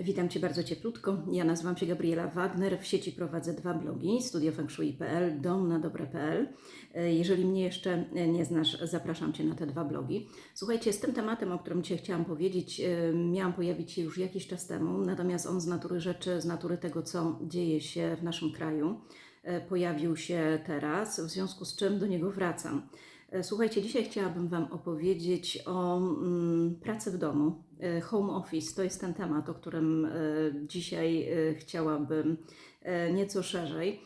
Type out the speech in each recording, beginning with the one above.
Witam Cię bardzo cieplutko. Ja nazywam się Gabriela Wagner. W sieci prowadzę dwa blogi: studiofengshui.pl, dom na dobre.pl. Jeżeli mnie jeszcze nie znasz, zapraszam Cię na te dwa blogi. Słuchajcie, z tym tematem, o którym Cię chciałam powiedzieć, e, miałam pojawić się już jakiś czas temu, natomiast on z natury rzeczy, z natury tego, co dzieje się w naszym kraju, e, pojawił się teraz, w związku z czym do niego wracam. E, Słuchajcie, dzisiaj chciałabym Wam opowiedzieć o mm, pracy w domu. E, Home office to jest ten temat, o którym e, dzisiaj chciałabym nieco szerzej.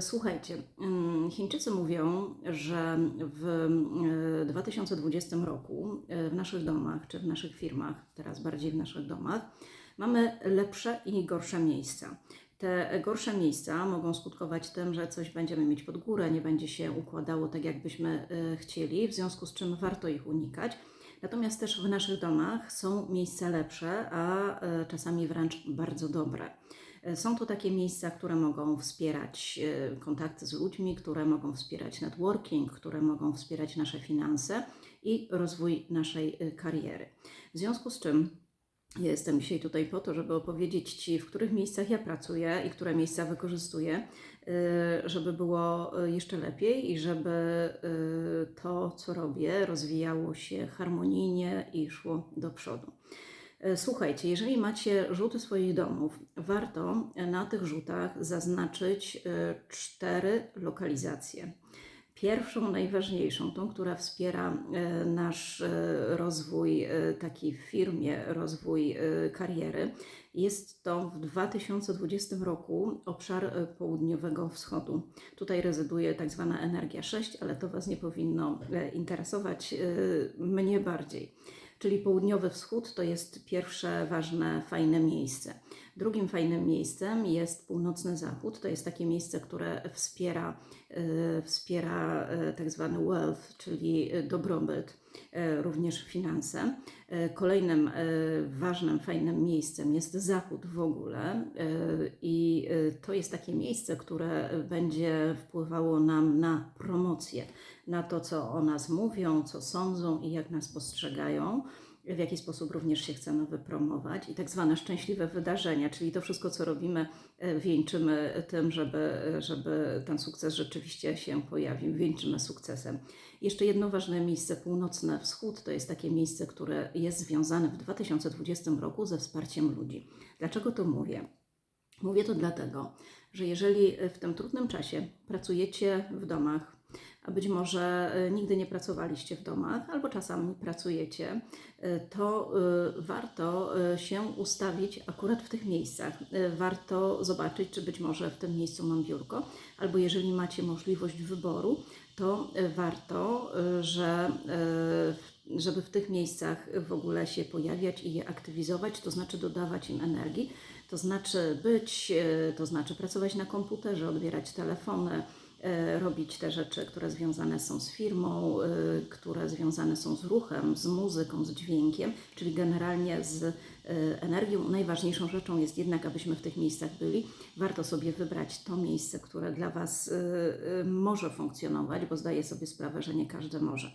Słuchajcie, mm, Chińczycy mówią, że w e, 2020 roku w naszych domach, czy w naszych firmach, teraz bardziej w naszych domach, mamy lepsze i gorsze miejsca. Te gorsze miejsca mogą skutkować tym, że coś będziemy mieć pod górę, nie będzie się układało tak, jakbyśmy e, chcieli, w związku z czym warto ich unikać. Natomiast też w naszych domach są miejsca lepsze, a e, czasami wręcz bardzo dobre. E, Są to takie miejsca, które mogą wspierać kontakty z ludźmi, które mogą wspierać networking, które mogą wspierać nasze finanse i rozwój naszej kariery. W związku z czym jestem dzisiaj tutaj po to, żeby opowiedzieć Ci, w których miejscach ja pracuję i które miejsca wykorzystuję, y, żeby było y, jeszcze lepiej i żeby y, to, co robię, rozwijało się harmonijnie i szło do przodu. Słuchajcie, jeżeli macie rzuty swoich domów, warto na tych rzutach zaznaczyć cztery lokalizacje. Pierwszą, najważniejszą, tą, która wspiera e, nasz e, rozwój e, taki w firmie, rozwój kariery, jest to w 2020 roku obszar południowego wschodu. Tutaj rezyduje tak zwana energia 6, ale to Was nie powinno interesować, mnie bardziej. Czyli południowy wschód to jest pierwsze ważne, fajne miejsce. Drugim fajnym miejscem jest północny zachód. To jest takie miejsce, które wspiera, e, wspiera e, tak zwany wealth, czyli e, dobrobyt, również finanse. Kolejnym ważnym, fajnym miejscem jest zachód w ogóle i to jest takie miejsce, które będzie wpływało nam na promocję, na to, co o nas mówią, co sądzą i jak nas postrzegają w jaki sposób również się chcemy wypromować i tak zwane szczęśliwe wydarzenia, czyli to wszystko, co robimy, e, wieńczymy tym, żeby, żeby ten sukces rzeczywiście się pojawił, wieńczymy sukcesem. Jeszcze jedno ważne miejsce, północny wschód, to jest takie miejsce, które jest związane w 2020 roku ze wsparciem ludzi. Dlaczego to mówię? Mówię to dlatego, że jeżeli w tym trudnym czasie pracujecie w domach, a być może e, nigdy nie pracowaliście w domach, albo czasami pracujecie, e, to e, warto się ustawić akurat w tych miejscach. Warto zobaczyć, czy być może w tym miejscu mam biurko, albo jeżeli macie możliwość wyboru, to warto, że żeby w tych miejscach w ogóle się pojawiać i je aktywizować, to znaczy dodawać im energii, to znaczy być, to znaczy pracować na komputerze, odbierać telefony, robić te rzeczy, które związane są z firmą, e, które związane są z ruchem, z muzyką, z dźwiękiem, czyli generalnie z e, energią. Najważniejszą rzeczą jest jednak, abyśmy w tych miejscach byli. Warto sobie wybrać to miejsce, które dla Was e, e, może funkcjonować, bo zdaję sobie sprawę, że nie każdy może.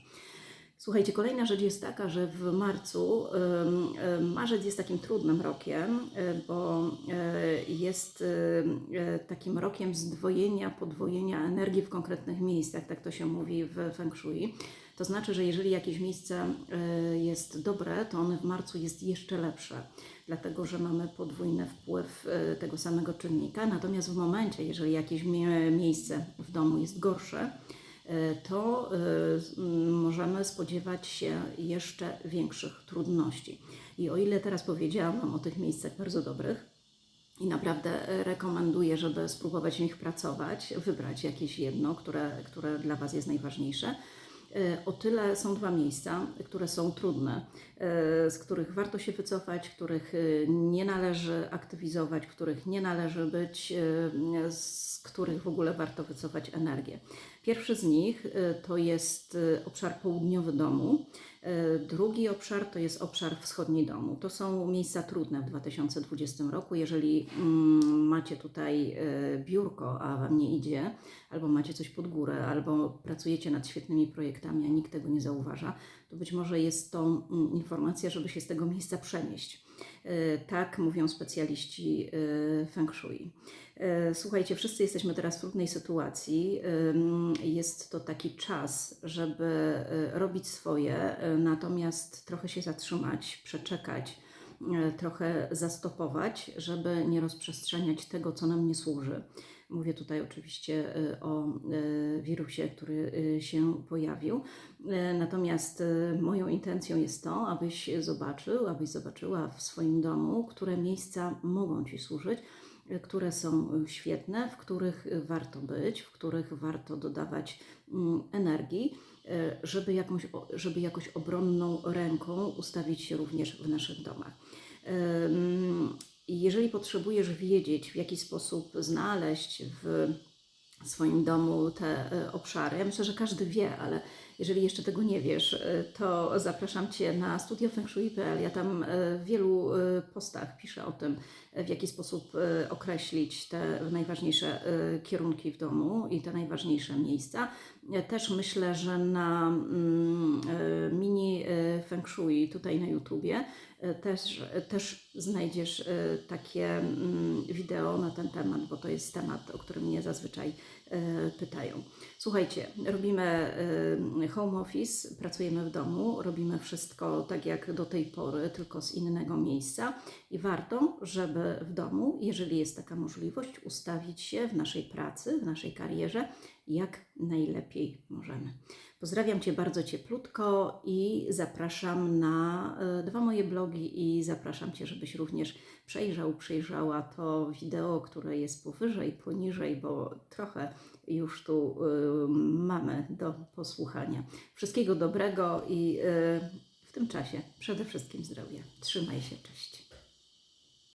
Słuchajcie, kolejna rzecz jest taka, że w marcu, marzec jest takim trudnym rokiem, y, bo y, jest y, takim rokiem zdwojenia, podwojenia energii w konkretnych miejscach, tak to się mówi w Feng Shui. To znaczy, że jeżeli jakieś miejsce jest dobre, to ono w marcu jest jeszcze lepsze, dlatego że mamy podwójny wpływ tego samego czynnika. Natomiast w momencie, jeżeli jakieś mie- miejsce w domu jest gorsze, e, to e, z- m, możemy spodziewać się jeszcze większych trudności. I o ile teraz powiedziałam Wam o tych miejscach bardzo dobrych, i naprawdę e, rekomenduję, żeby spróbować w nich pracować, wybrać jakieś jedno, które, które dla Was jest najważniejsze. E, O tyle są dwa miejsca, które są trudne, e, z których warto się wycofać, których e, nie należy aktywizować, których nie należy być, z których w ogóle warto wycofać energię. Pierwszy z nich to jest obszar południowy domu, drugi obszar to jest obszar wschodni domu. To są miejsca trudne w 2020 roku. Jeżeli mm, macie tutaj e, biurko, a Wam nie idzie, albo macie coś pod górę, albo pracujecie nad świetnymi projektami, a nikt tego nie zauważa, to być może jest to mm, informacja, żeby się z tego miejsca przenieść. E, Tak mówią specjaliści e, feng shui. E, Słuchajcie, wszyscy jesteśmy teraz w trudnej sytuacji. Jest to taki czas, żeby robić swoje, natomiast trochę się zatrzymać, przeczekać, trochę zastopować, żeby nie rozprzestrzeniać tego, co nam nie służy. Mówię tutaj oczywiście e, o e, wirusie, który e, się pojawił. E, Natomiast e, moją intencją jest to, abyś zobaczył, abyś zobaczyła w swoim domu, które miejsca mogą Ci służyć, e, które są e, świetne, w których e, warto być, w których warto dodawać mm, energii, e, żeby, jakąś, żeby jakoś obronną ręką ustawić się również w naszych domach. Jeżeli potrzebujesz wiedzieć, w jaki sposób znaleźć w swoim domu te e, obszary, ja myślę, że każdy wie, ale jeżeli jeszcze tego nie wiesz, e, to zapraszam Cię na studiofengshui.pl. Ja tam e, w wielu e, postach piszę o tym, w jaki sposób określić te najważniejsze kierunki w domu i te najważniejsze miejsca. Też myślę, że na mm, mini feng shui tutaj na YouTubie też, też znajdziesz takie mm, wideo na ten temat, bo to jest temat, o którym mnie zazwyczaj pytają. Słuchajcie, robimy e, home office, pracujemy w domu, robimy wszystko tak jak do tej pory, tylko z innego miejsca i warto, żeby w domu, jeżeli jest taka możliwość, ustawić się w naszej pracy, w naszej karierze jak najlepiej możemy. Pozdrawiam Cię bardzo cieplutko i zapraszam na e, dwa moje blogi i zapraszam Cię, żebyś również przejrzał, przejrzała to wideo, które jest powyżej, poniżej, bo trochę już tu y, mamy do posłuchania. Wszystkiego dobrego i y, w tym czasie przede wszystkim zdrowia. Trzymaj się, cześć.